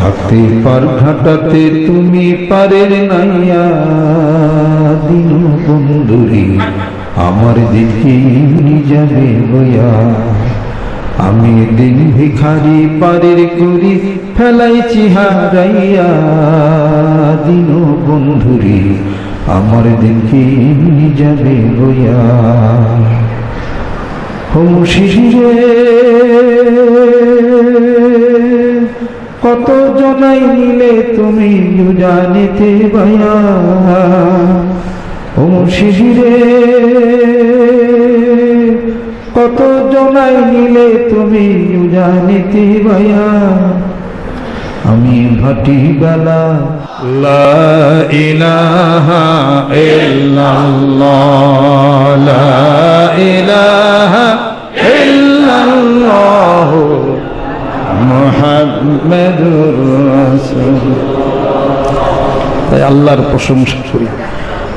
থাকতে পার, ঘাটাতে তুমি পারের নাইয়া দিন বন্ধুরে আমার দিকে যাবে বইয়া আমি দিন ভিখারি পারের করি ফেলাইছি হারাইয়া দিন বন্ধুরে আমার দিকে যাবে বইয়া হোম শিশিরে কত জনাই নিলে তুমি জানিতে ভাইয়া? হোম শিশিরে কত জনাই নিলে তুমি জানিতে ভাইয়া? আমি ভাটি বেলা। লা ইলাহা ইল্লাল্লাহ। আল্লাহর প্রশংসা করি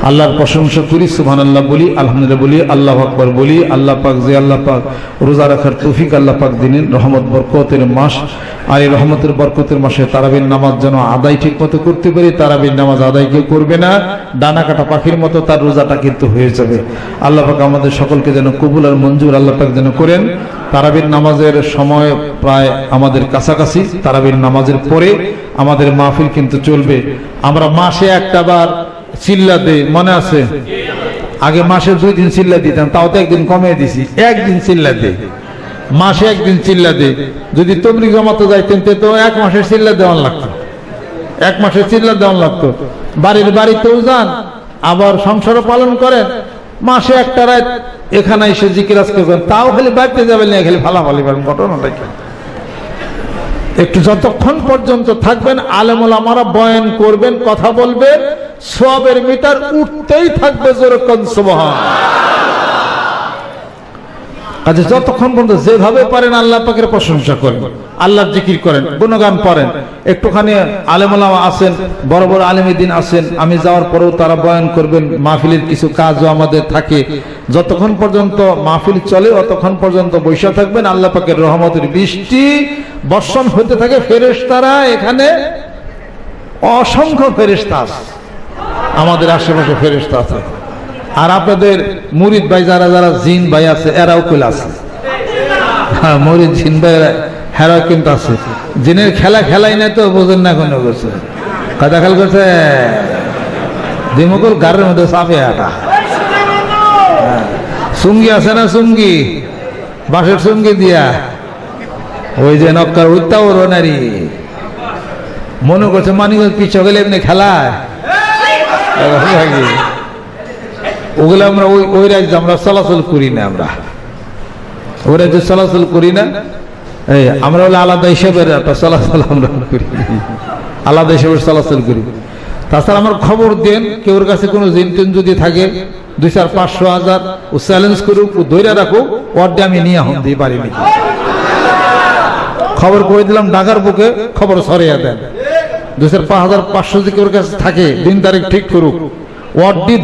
আল্লাহর প্রশংসা করি সুহান আল্লাহ বলি, আলহামদুলিল্লাহ বলি, আল্লাহ আকবর বলি, আল্লাহ পাক যে আল্লাহ পাক রোজা রাখার তৌফিক আল্লাহ পাক দিলেন রহমত, বরকতের মাস, আর এই রহমতের বরকতের মাসে তারাবির নামাজ যেন আদায় ঠিক মতো করতে পারি, তারাবির নামাজ আদায় কেউ করবে না, ডানা কাটা পাখির মতো তার রোজাটা কিন্তু হয়ে যাবে। আল্লাহ পাক আমাদের সকলকে যেন কবুল আর মঞ্জুর আল্লাহ পাক যেন করেন। তারাবির নামাজের সময় প্রায় আমাদের কাছাকাছি, তারাবির নামাজের পরে আমাদের মাহফিল কিন্তু চলবে। আমরা মাসে একটা বার চিল্লা দেই মনে আছে? আগে মাসে দুই দিন চিল্লা দিতাম, তাও তো একদিন কমিয়ে দিছি। একদিন চিল্লা দেই মাসে একদিন চিল্লা দেই যদি তবলিগ জমাতে যাইতেন, তে তো এক মাসের চিল্লা দেওয়ান লাগতো। এক মাসের চিল্লা দেওয়ান লাগতো। বাড়ির বাড়িতেও যান, আবার সংসারও পালন করেন। মাসে একটা রাত এখানে এসে জিকিরাজ করবেন তাও খালি বাড়িতে যাবেন না, খালি ফালাফালি পারেন ঘটনাটা কি? একটু যতক্ষণ পর্যন্ত থাকবেন, আলেমুল আমারা বয়ান করবেন, কথা বলবেন সবের মিটার উঠতেই থাকবে যেরকম কাজে যতক্ষণ পর্যন্ত যেভাবে পারেন আল্লাহ পাকের প্রশংসা করেন, আল্লাহর জিকির করেন, গুণগান করেন একটুখানি আলেমুলামা আছেন, বড় বড় আলেমীদিন আছেন, আমি যাওয়ার পরেও তারা বয়ান করবেন, মাহফিলের কিছু কাজও আমাদের থাকে। যতক্ষণ পর্যন্ত মাহফিল চলে, অতক্ষণ পর্যন্ত বৈশা থাকবেন, আল্লাহ পাকের রহমতের বৃষ্টি বর্ষণ হতে থাকে, ফেরেশতারা এখানে অসংখ্য ফেরেশতা আছে। আমাদের আশেপাশে ফেরেশতা আছে। আর আপনাদের মুরিদ ভাই যারা যারা জিন ভাই আছে, এরাও কুল আছে। হ্যাঁ মুরিদ জিন ভাই, হেরাও কিন্তু আছে। জিনের খেলা খেলাই নাই তো, বোঝেন না কোনো করছে কথা খেয়াল করছে? দিমকুল গাড়ের মধ্যে চাপে আটা সুঙ্গি আছে না সুঙ্গি? বাঁশের সুঙ্গি দিয়া। ওই যে নক্কার উত্তাও রনারি। মনে করছে মানিগঞ্জ পিছু গেলে এমনি খেলায়। ওগুলো আমরা ওই ওই রাজ্যে আমরা চলাচল করি না আমরা। ওই রাজ্যে চলাচল করি না। আমরা হলে আলাদা হিসেবের চলাচল আমরা করি। আলাদা হিসেবে চলাচল করি। তাছাড়া আমার খবর দেন, কেউর কাছে কোনো জিন টিন যদি থাকে, দুই চার পাঁচশো হাজার, ও চ্যালেঞ্জ করুক, ও ধৈর্য রাখুক, ওয়ার্ডে আমি নিয়ে হন দিই পারি নাকি খবর করে দিলাম ঢাকার বুকে খবর সরিয়ে দেন। থাকে, দিন তারিখ ঠিক করুক।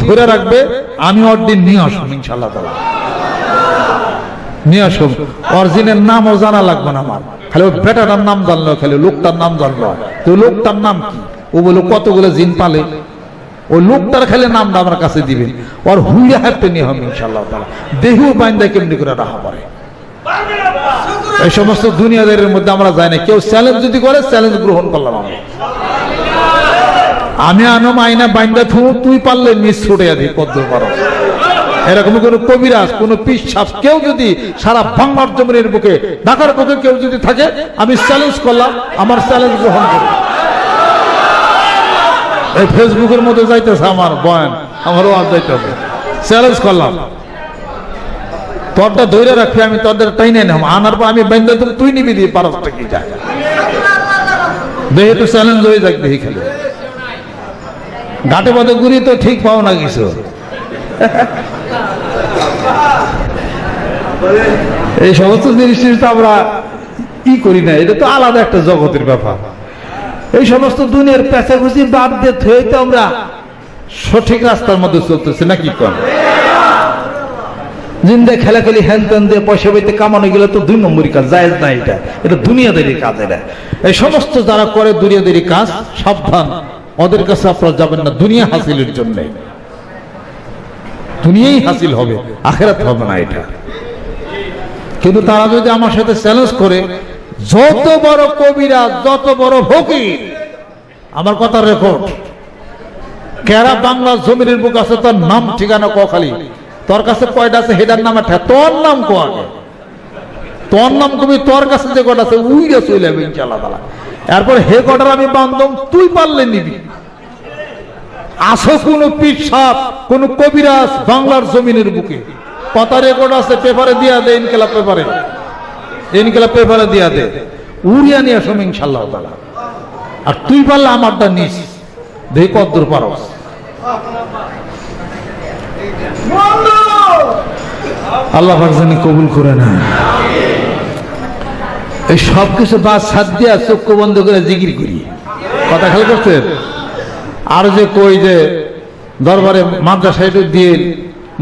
ধরে রাখবে, আমি নিয়ে আসুন ইনশাল্লাহ নিয়ে আসুন নামও জানা লাগবে না আমার। খালি ওই বেটাটার নাম জানলো, খালি লোকটার নাম জানলো। তো লোকটার নাম কি? ও বলে কতগুলো জিন পালে? ওই লোকটার খালি নামটা আমার কাছে দিবেন ওর হুইয়া হ্যাপে নিয়ে হবে ইনশাল্লাহ দেহু বাইন্দা কেমনি করে রাখা পারে এই সমস্ত দুনিয়াদের মধ্যে আমরা যাই না। কেউ চ্যালেঞ্জ যদি করে চ্যালেঞ্জ গ্রহণ করলাম আমরা। আমি আনম আইনা বাইন্দা থু তুই পারলে মিস ছুটে যাবি পদ্ম পারো এরকম কোন কবিরাজ, কোন পিসাব, কেউ যদি সারা বাংলার জমিনের বুকে ঢাকার বুকে কেউ যদি থাকে, আমি চ্যালেঞ্জ করলাম, আমার চ্যালেঞ্জ গ্রহণ করি। এই ফেসবুকের মধ্যে যাইতেছে আমার, বয়ান আমারও আজ যাইতে হবে চ্যালেঞ্জ করলাম। তোরটা ধরে রাখি, আমি তোদের টাইনে নেব। আনার পর আমি বাইন্দা তো তুই নিবি দিয়ে পারসটা কি যায়। দেহে তো চ্যালেঞ্জ হয়ে যাক দেখি খেলে। ঘাটে পথে ঘুরি তো ঠিক পাও না কিছু। এই সমস্ত জিনিস তো আমরা ই করি না, এটা তো আলাদা একটা জগতের ব্যাপার। এই সমস্ত দুনিয়ার পেঁচাঘুচি বাদ দিয়ে থয়ে তো আমরা সঠিক রাস্তার মধ্যে চলতেছি নাকি কম জিন্দে খেলাখেলি হ্যান ত্যান দিয়ে পয়সা পেতে কামানো গেলে তো দুই নম্বরই কাজ, জায়েজ না এটা। এটা দুনিয়াদারি কাজ এটা। এই সমস্ত যারা করে দুনিয়াদারি কাজ, সাবধান। ওদের কাছে আপনারা যাবেন না, দুনিয়া হাসিলের জন্য। দুনিয়াই হাসিল হবে, আখেরাত হবে না এটা। কিন্তু তারা যদি আমার সাথে চ্যালেঞ্জ করে, যত বড় কবিরা যত বড় ফকির, আমার কথা রেকর্ড কেরা বাংলা জমিনের বুক আছে তার নাম ঠিকানা কখালি খালি। তোর কাছে কয়টা আছে? হেদার নাম একটা। তোর নাম কো আগে তোর নাম কবি তোর কাছে যে কটা আছে, উইরে চলে যাবে ইনশাল্লাহ তালা এরপর হে কটার আমি বান্ধব তুই পারলে নিবি। আসো কোন পীর সাপ কোন কবিরাজ বাংলার জমিনের বুকে। কথা রেকর্ড আছে, পেপারে দিয়া দে ইনকেলা পেপারে। ইনকেলা পেপারে দিয়া দে। উড়িয়া নিয়ে আসো ইনশাল্লাহ তালা আর তুই পারলে আমারটা নিস। দেখি কদ্দূর পারস আল্লাহ জানি কবুল করে না এই সব কিছু বাদ সাত দিয়া চক্ষু বন্ধ করে জিকির করি। কথা খেয়াল করছেন? আর যে কই যে দরবারে মাদ্রাসায় দিয়ে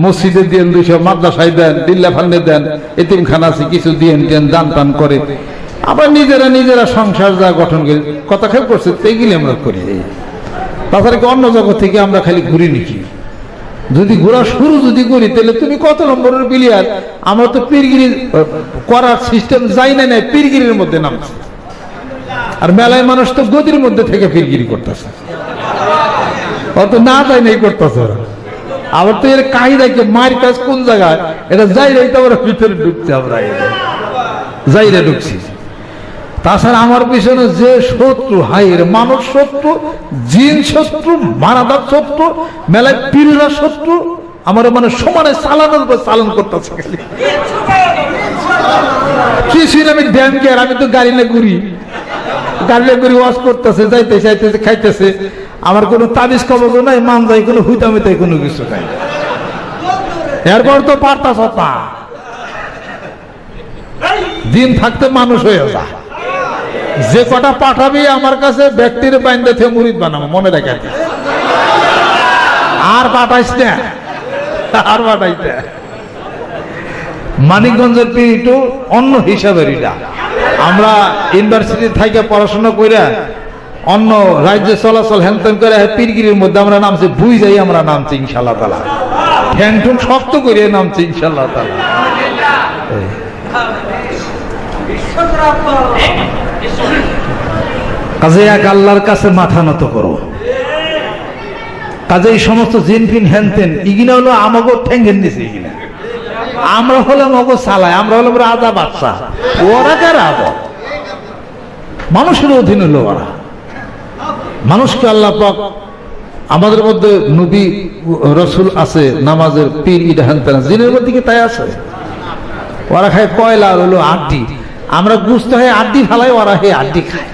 মসজিদে দিয়ে দুইশো মাদ্রাসায় দেন, দিল্লা ফান্ডে দেন এতিমখানা আছে, কিছু দিয়ে দেন, দান টান করে। আবার নিজেরা নিজেরা সংসার যা গঠন করি, কথা খেয়াল করছে তেগুলি আমরা করি। তাছাড়া অন্য জগৎ থেকে আমরা খালি ঘুরি নিকি? যদি ঘোরা শুরু যদি করি, তাহলে তুমি কত নম্বরের প্লেয়ার আমরা তো পীরগিরি করার সিস্টেম যাই না নাই, পীরগিরির মধ্যে নামছে। আর মেলায় মানুষ তো গদির মধ্যে থেকে পীরগিরি করতেছে। অত না যাই নাই করতেছে ওরা। আবার তো এর কাহিদা কি, মায়ের কাজ কোন জায়গায়? এটা যাই রে তো ওরা ভিতরে ঢুকছে আমরা। যাই রে, ঢুকছি। তাছাড়া আমার পিছনে যে শত্রু, হাইয়ের মানব শত্রু, জিন শত্রু, মারাদার শত্রু, মেলায় পীররা শত্রু, আমার মানে সমানে চালানোর উপর চালন করতেছে কি ছিল আমি ড্যাম কে আমি তো গাড়ি না ঘুরি। গাড়ি না ঘুরি, ওয়াশ করতেছে যাইতে যাইতেছে, খাইতেছে। আমার কোনো তাবিজ কবজ নাই, মান যাই, কোনো হুইতামিতাই কোনো কিছু নাই। এরপর তো পারতা দিন থাকতে মানুষ হয়ে যা যে কটা পাঠাবি আমার কাছে ব্যক্তির বাইন্দে থেকে মুরিদ বানাবো মনে রেখে। আর পাঠাইস না আর পাঠাইস না। মানিকগঞ্জের পীর একটু অন্য হিসাবের এটা আমরা ইউনিভার্সিটি থেকে পড়াশোনা করে অন্য রাজ্যে চলাচল হ্যানত্যান করে পীরগিরির মধ্যে আমরা নামছি বুঝ যাই আমরা নামছি ইনশাল্লাহ তালা ঠ্যাং ঠুং শক্ত করে নামছি ইনশাল্লাহ তালা কাজে এক আল্লাহর কাছে মাথা নত করো। কাজে এই সমস্ত জিনফিন হ্যানতেন ইগিনা হলো আমাকে ঠেঙ্গের নিচে ইগিনা আমরা হলাম অগো সালায়, আমরা হলাম রাজা বাদশাহ। ওরা কারা মানুষের অধীন হলো ওরা। মানুষকে আল্লাহ পাক আমাদের মধ্যে নবী, রসুল আছে, নামাজের পীর, ইটা হ্যানতেন জিনের মধ্যে কি তাই আছে? ওরা খায় কয়লা হলো আড্ডি। আমরা গুস্ত হয়ে আড্ডি ফালাই, ওরা হে আড্ডি খায়।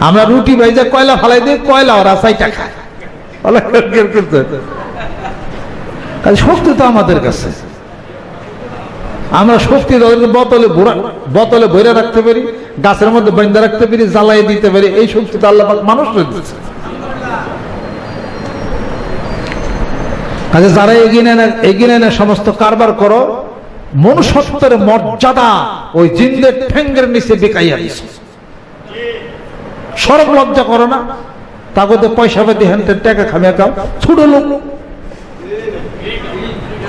আমরা রুটি ভাইজা কয়লা ফালাই দিই কয়লা ওরা সাইটা খায়। শক্তি তো আমাদের কাছে। আমরা শক্তি তাদেরকে বোতলে বোতলে ভরে রাখতে পারি গাছের মধ্যে বেঁধে রাখতে পারি জ্বালাই দিতে পারি এই শক্তি তো আল্লাহ মানুষ দিচ্ছে কাজে যারা এগিয়ে এগিয়ে নেন সমস্ত কারবার করো মনুষ্যত্বের মর্যাদা ওই জিন্দের ঠেঙ্গের নিচে বেকাইয়া দিছে সরব লজ্জা করো না। তাগতে পয়সা পেতে হেনতে টাকা খামিয়া খাও। ছোট লোক।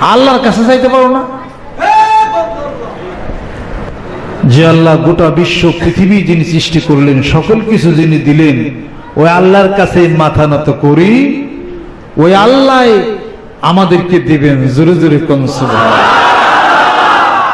আল্লাহর কাছে যাইতে পারো না। যে আল্লাহ গোটা বিশ্ব, পৃথিবী যিনি সৃষ্টি করলেন, সকল কিছু যিনি দিলেন, ওই আল্লাহর কাছে মাথা নত করি, ওই আল্লাহ আমাদেরকে দিবেন। জোরে জোরে কনসুল